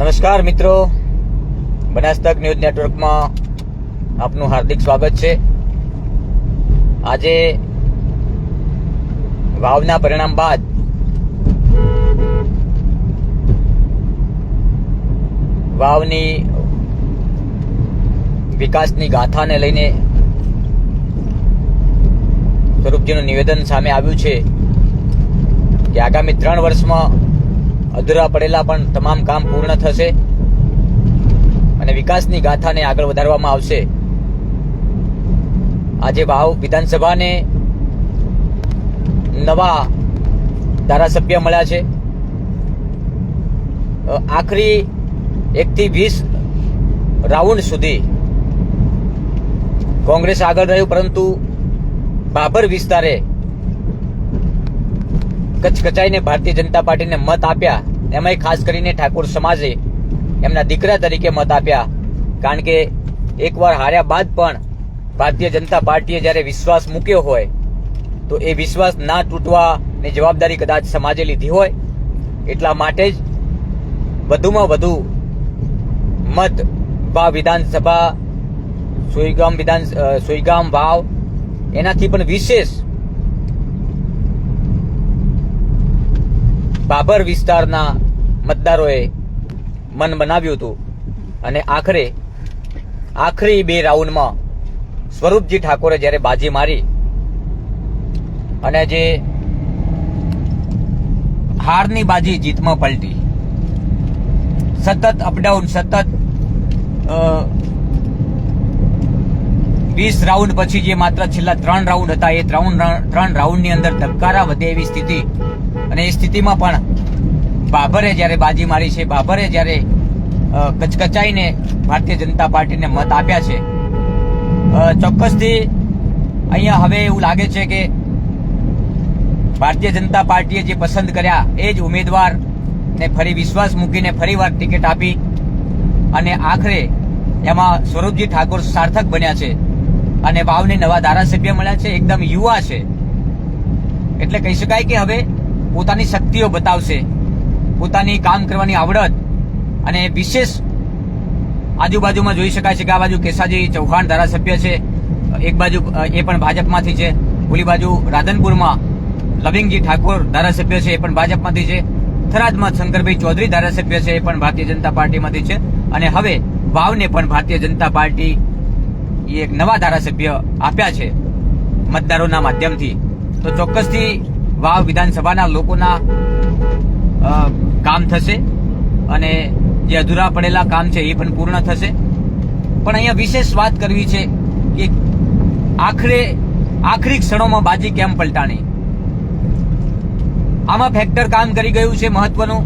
નમસ્કાર મિત્રો. બનાસતક ન્યૂઝ નેટવર્કમાં આપનું હાર્દિક સ્વાગત છે. આજે વાવના પરિણામ બાદ વાવની વિકાસની ગાથાને લઈને સ્વરૂપજીનું નિવેદન સામે આવ્યું છે કે આગામી ત્રણ વર્ષમાં અધૂરા પડેલા પણ તમામ કામ પૂર્ણ થશે અને વિકાસની ગાથાને આગળ વધારવામાં આવશે. આજે ભાવ વિધાનસભાને નવા ધારાસભ્ય મળ્યા છે. આખરી એકથી વીસ રાઉન્ડ સુધી કોંગ્રેસ આગળ રહ્યું, પરંતુ બાબર વિસ્તારે કચકચાઈને ભારતીય જનતા પાર્ટીને મત આપ્યા. એમાંય ખાસ કરીને ઠાકોર સમાજે એમના દીકરા તરીકે મત આપ્યા. કારણ કે એકવાર હાર્યા બાદ પણ ભારતીય જનતા પાર્ટીએ જ્યારે વિશ્વાસ મૂક્યો હોય, તો એ વિશ્વાસ ના તૂટવાની જવાબદારી કદાચ સમાજે લીધી હોય. એટલા માટે જ વધુમાં વધુ મત વા વિધાનસભા સુઈગામ વિધાન સુઈગામ વાવ, એનાથી પણ વિશેષ બાબર વિસ્તારના મતદારોએ મન બનાવ્યું હતું. અને આખરે, આખરી બે રાઉન્ડમાં સ્વરૂપજી ઠાકોરે જ્યારે બાજી મારી અને જે હારની બાજી જીતમાં પલટી, સતત અપડાઉન સતત વીસ રાઉન્ડ પછી જે માત્ર છેલ્લા ત્રણ રાઉન્ડ હતા, એ ત્રણ ત્રણ રાઉન્ડની અંદર ધબકારા વધે એવી સ્થિતિ અને એ સ્થિતિમાં પણ બાબરે જ્યારે બાજી મારી છે, બાબરે જ્યારે કચકચાઈને ભારતીય જનતા પાર્ટીને મત આપ્યા છે ચોક્કસથી અહીંયા હવે એવું લાગે છે કે ભારતીય જનતા પાર્ટીએ જે પસંદ કર્યા, એ જ ઉમેદવારને ફરી વિશ્વાસ મૂકીને ફરીવાર ટિકિટ આપી અને આખરે એમાં સ્વરૂપજી ઠાકોર સાર્થક બન્યા છે અને વાવને નવા ધારાસભ્ય મળ્યા છે, એકદમ યુવા છે. એટલે કહી શકાય કે હવે પોતાની શક્તિઓ બતાવશે, પોતાની કામ કરવાની આવડત, અને વિશેષ આજુબાજુમાં જોઈ શકાય છે કે આ બાજુ કેસાજી ચૌહાણ ધારાસભ્ય છે, એક બાજુ એ પણ ભાજપમાંથી છે, ઓલી બાજુ રાધનપુરમાં લવિંગજી ઠાકોર ધારાસભ્ય છે, એ પણ ભાજપમાંથી છે, થરાદમાં શંકરભાઈ ચૌધરી ધારાસભ્ય છે, એ પણ ભારતીય જનતા પાર્ટીમાંથી છે, અને હવે વાવને પણ ભારતીય જનતા પાર્ટી એક નવા ધારાસભ્ય આપ્યા છે, મતદારોના માધ્યમથી. તો ચોક્કસથી વાવ વિધાનસભાના લોકોના કામ થશે અને જે અધૂરા પડેલા કામ છે એ પણ પૂર્ણ થશે. પણ અહીંયા વિશેષ વાત કરવી છે કે આખરે, આખરી ક્ષણોમાં બાજી કેમ પલટાણી? આમાં ફેક્ટર કામ કરી ગયું છે મહત્વનું.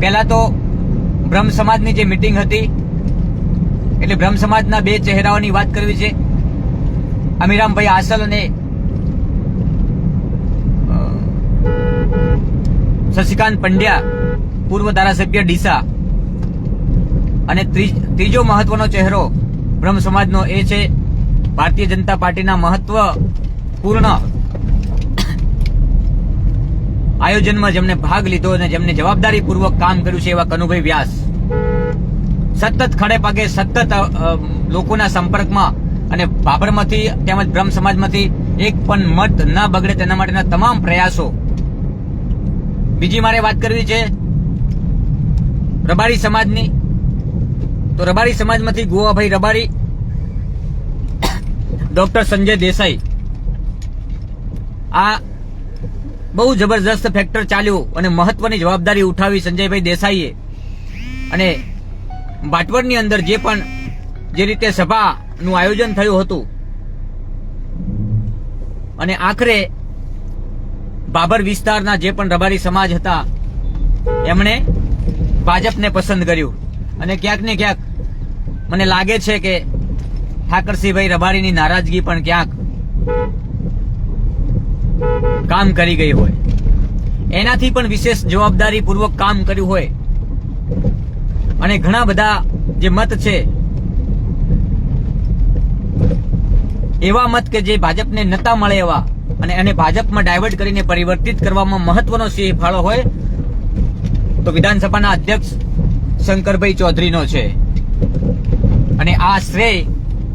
પહેલા તો બ્રહ્મ સમાજની જે મિટિંગ હતી, એટલે બ્રહ્મ સમાજના બે ચહેરાઓની વાત કરવી છે. અમીરામભાઈ આસલ અને શશિકાંત પંડ્યા, પૂર્વ ધારાસભ્ય ડીસા. અને ત્રી- ત્રીજો મહત્વનો ચહેરો બ્રહ્મ સમાજનો એ છે, ભારતીય જનતા પાર્ટીના મહત્વપૂર્ણ આયોજનમાં જેમને ભાગ લીધો અને જેમને જવાબદારીપૂર્વક કામ કર્યું છે એવા કનુભાઈ વ્યાસ. સતત ખડે પગે સતત લોકોના સંપર્કમાં અને બાબરમાંથી તેમજ બ્રહ્મ સમાજમાંથી એક પણ મત ન બગડે તેના માટેના તમામ પ્રયાસો બીજી મારે વાત કરવી છે રબારી સમાજની. તો રબારી સમાજમાંથી ગોવાભાઈ રબારી, ડોક્ટર સંજય દેસાઈ. આ બહુ જબરજસ્ત ફેક્ટર ચાલ્યું અને મહત્વની જવાબદારી ઉઠાવી સંજયભાઈ દેસાઈએ. અને બાટવડની અંદર જે પણ જે રીતે સભાનું આયોજન થયું હતું. અને આખરે બાબર વિસ્તારના જે પણ રબારી સમાજ હતા, એમણે ભાજપને પસંદ કર્યું. અને ક્યાંક ને ક્યાંક મને લાગે છે કે ઠાકરસિંહભાઈ રબારીની નારાજગી પણ ક્યાંક કામ કરી ગઈ હોય. એનાથી પણ વિશેષ જવાબદારી પૂર્વક કામ કર્યું હોય. અને ઘણા બધા જે મત છે, એવા મત કે જે ભાજપને નતા મળે એવા અને એને ભાજપમાં ડાયવર્ટ કરીને પરિવર્તિત કરવામાં મહત્વનો સિંહ ફાળો હોય, તો વિધાનસભાના અધ્યક્ષ શંકરભાઈ ચૌધરીનો છે. અને આ શ્રેય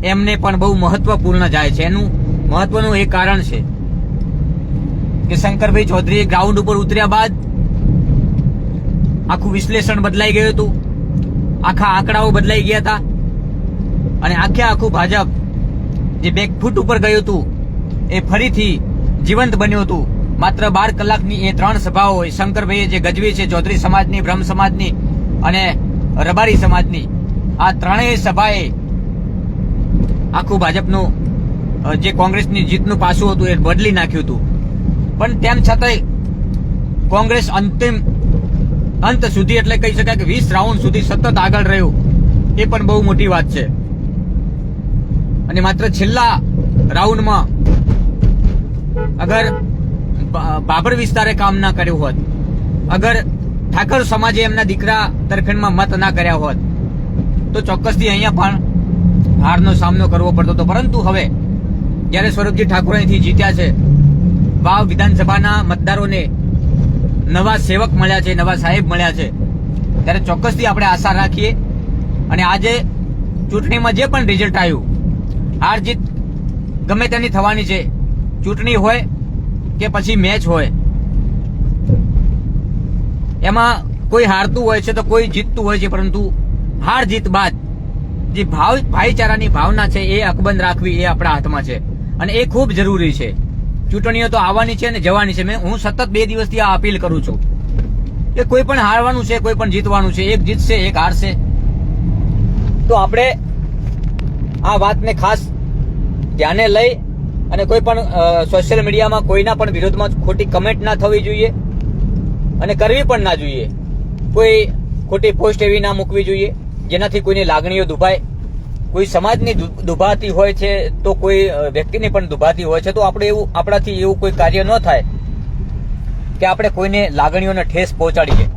એમને પણ બહુ મહત્વપૂર્ણ જાય છે. એનું મહત્વનું એ કારણ છે કે શંકરભાઈ ચૌધરી ગ્રાઉન્ડ ઉપર ઉતર્યા બાદ આખું વિશ્લેષણ બદલાઈ ગયું હતું. આખા આંકડાઓ બદલાઈ ગયા હતા. અને આખે આખું ભાજપ જે બેકફૂટ ઉપર ગયું હતું, એ ફરીથી જીવંત બન્યું હતું. માત્ર બાર કલાકની એ ત્રણ સભાઓ શંકરભાઈએ જે ગજવી છે, ચૌધરી સમાજની, બ્રહ્મ સમાજની અને રબારી સમાજની, આ ત્રણેય સભાએ આખું ભાજપનું જે કોંગ્રેસની જીતનું પાસું હતું, એ બદલી નાખ્યું હતું. પણ તેમ છતાંય કોંગ્રેસ અંતિમ અંત સુધી, એટલે કહી શકાય કે વીસ રાઉન્ડ સુધી સતત આગળ રહ્યું, એ પણ બહુ મોટી વાત છે. અને માત્ર છેલ્લા રાઉન્ડમાં અગર બાબર વિસ્તારે કામ ના કર્યું હોત, અગર ઠાકર સમાજે એમના દીકરા તરફેણમાં મત ના કર્યા હોત, તો ચોક્કસથી અહીંયા પણ હારનો સામનો કરવો પડતો હતો. પરંતુ હવે, જ્યારે સ્વરૂપજી ઠાકોર અહીંથી જીત્યા છે, વાવ વિધાનસભાના મતદારોને નવા સેવક મળ્યા છે, નવા સાહેબ મળ્યા છે, ત્યારે ચોક્કસથી આપણે આશા રાખીએ અને આજે ચૂંટણીમાં જે પણ રિઝલ્ટ આવ્યું, હાર જીત ગમે તેની થવાની છે ચૂંટણી હોય કે પછી મેચ હોય, એમાં કોઈ હારતું હોય છે તો કોઈ જીતતું હોય છે, પરંતુ હાર જીત બાદ જે ભાવ, ભાઈચારાની ભાવના છે એ અકબંધ રાખવી એ આપણા હાથમાં છે અને એ ખૂબ જરૂરી છે. ચૂંટણીઓ તો આવવાની છે અને જવાની છે. મેં, હું સતત બે દિવસથી આ અપીલ કરું છું કે કોઈ પણ હારવાનું છે, કોઈ પણ જીતવાનું છે, એક જીતશે, એક હારશે, તો આપણે આ વાતને ખાસ ધ્યાને લઈ અને કોઈ પણ સોશિયલ મીડિયામાં કોઈના પણ વિરોધમાં ખોટી કમેન્ટ ના થવી જોઈએ અને કરવી પણ ના જોઈએ. કોઈ ખોટી પોસ્ટ એવી ના મૂકવી જોઈએ જેનાથી કોઈની લાગણીઓ દુભાય. કોઈ સમાજની દુભાતી હોય છે તો કોઈ વ્યક્તિની પણ દુભાતી હોય છે તો આપણે એવું, આપણાથી એવું કોઈ કાર્ય ન થાય કે આપણે કોઈને લાગણીઓને ઠેસ પહોંચાડીએ.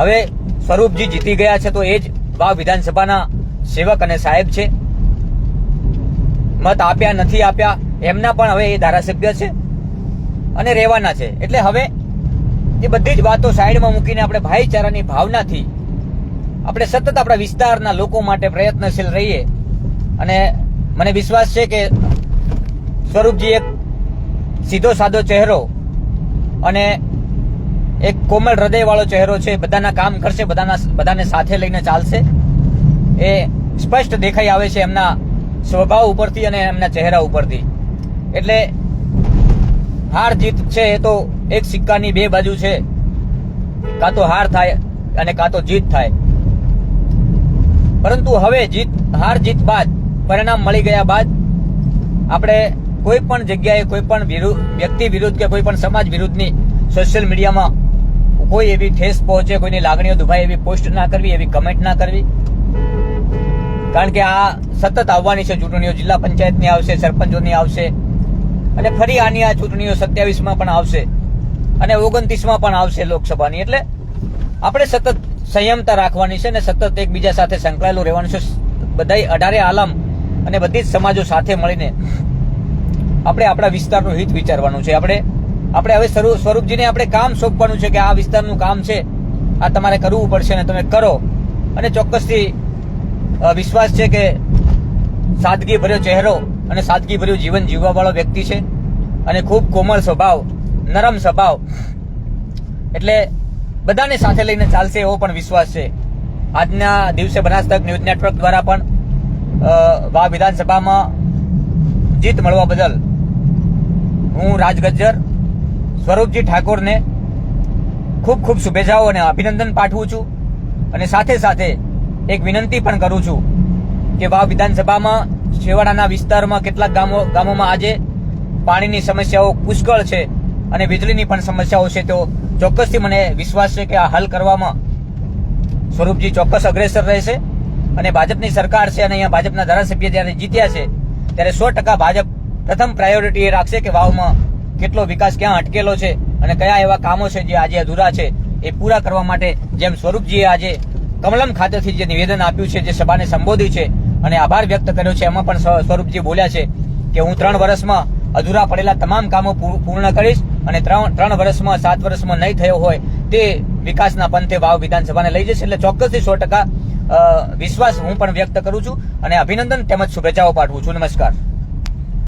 હવે સ્વરૂપજી જીતી ગયા છે તો એ જ વાવ વિધાનસભાના સેવક અને સાહેબ છે. મત આપ્યા, નથી આપ્યા એમના પણ હવે એ ધારાસભ્ય છે અને રહેવાના છે. એટલે હવે એ બધી જ વાતો સાઈડમાં મૂકીને આપણે ભાઈચારાની ભાવનાથી આપણે સતત આપણા વિસ્તારના લોકો માટે પ્રયત્નશીલ રહીએ. અને મને વિશ્વાસ છે કે સ્વરૂપજી એક સીધો સાદો ચહેરો અને એક કોમળ હૃદયવાળો ચહેરો છે, બધાના કામ કરશે, બધાના બધાને સાથે લઈને ચાલશે. એ સ્પષ્ટ દેખાઈ આવે છે એમના સ્વભાવ ઉપરથી અને એમના ચહેરા ઉપરથી. એટલે હાર જીત છે એ તો એક સિક્કાની બે બાજુ છે. કાં તો હાર થાય અને કાં તો જીત થાય. પરંતુ હવે જીત, હાર જીત બાદ, પરિણામ મળી ગયા બાદ આપણે કોઈ પણ જગ્યાએ, કોઈ પણ વિરુદ્ધ વ્યક્તિ વિરુદ્ધ કે કોઈ પણ સમાજ વિરુદ્ધની સોશિયલ મીડિયામાં કોઈ એવી ઠેસ પહોંચે, કોઈની લાગણીઓ દુભાય, એવી પોસ્ટ ના કરવી, એવી કમેન્ટ ના કરવી. કારણ કે આ સતત આવવાની છે ચૂંટણીઓ, જિલ્લા પંચાયતની આવશે, સરપંચોની આવશે અને ફરી આની આ ચૂંટણીઓ સત્યાવીસમાં પણ આવશે અને ઓગણત્રીસમાં પણ આવશે લોકસભાની. એટલે આપણે સતત સંયમતા રાખવાની છે અને સતત એકબીજા સાથે સંકળાયેલું રહેવાનું છે. બધા અઢારે આલમ અને બધી જ સમાજો સાથે મળીને આપણે આપણા વિસ્તારનું હિત વિચારવાનું છે. આપણે આપણે હવે સ્વરૂ- સ્વરૂપજીને આપણે કામ સોંપવાનું છે કે આ વિસ્તારનું કામ છે. આ તમારે કરવું પડશે અને તમે કરો. અને ચોક્કસથી વિશ્વાસ છે કે સાદગી ભર્યો ચહેરો અને સાદગી ભર્યું જીવન જીવવા વાળો વ્યક્તિ છે. અને ખૂબ કોમળ સ્વભાવ, નરમ સ્વભાવ. એટલે બધાને સાથે લઈને ચાલશે એવો પણ વિશ્વાસ છે. આજના દિવસે બનાસ તક ન્યૂઝ નેટવર્ક દ્વારા પણ વા વિધાનસભામાં જીત મળવા બદલ હું રાજ ગજ્જર સ્વરૂપજી ઠાકોરને ખૂબ ખૂબ શુભેચ્છાઓ અને અભિનંદન પાઠવું છું. અને સાથે સાથે એક વિનંતી પણ કરું છું કે વાવ વિધાનસભામાં છેવાડાના વિસ્તારમાં કેટલાક ગામો, ગામોમાં આજે પાણીની સમસ્યાઓ પુષ્કળ છે અને વીજળીની પણ સમસ્યાઓ છે. તો ચોક્કસથી મને વિશ્વાસ છે કે આ હલ કરવામાં સ્વરૂપજી ચોક્કસ અગ્રેસર રહેશે અને ભાજપની સરકાર છે અને અહીંયા ભાજપના ધારાસભ્ય જ્યારે જીત્યા છે, ત્યારે સો ટકા ભાજપ પ્રથમ પ્રાયોરિટી એ રાખશે કે વાવમાં કેટલો વિકાસ ક્યાં અટકેલો છે અને કયા એવા કામો છે જે આજે અધૂરા છે એ પૂરા કરવા માટે જેમ સ્વરૂપજીએ આજે કમલમ ખાતેથી જે નિવેદન આપ્યું છે, જે સભાને સંબોધી છે અને આભાર વ્યક્ત કર્યો છે, એમાં પણ સ્વ- સ્વરૂપજી બોલ્યા છે કે હું ત્રણ વર્ષમાં અધૂરા પડેલા તમામ કામો પૂર્ણ કરીશ અને ત્રણ ત્રણ વર્ષમાં, સાત વર્ષમાં નહીં થયો હોય તે વિકાસના પંથે વાવ વિધાનસભાને લઈ જશે એટલે ચોક્કસથી સો ટકા વિશ્વાસ હું પણ વ્યક્ત કરું છું અને અભિનંદન તેમજ શુભેચ્છાઓ પાઠવું છું. નમસ્કાર.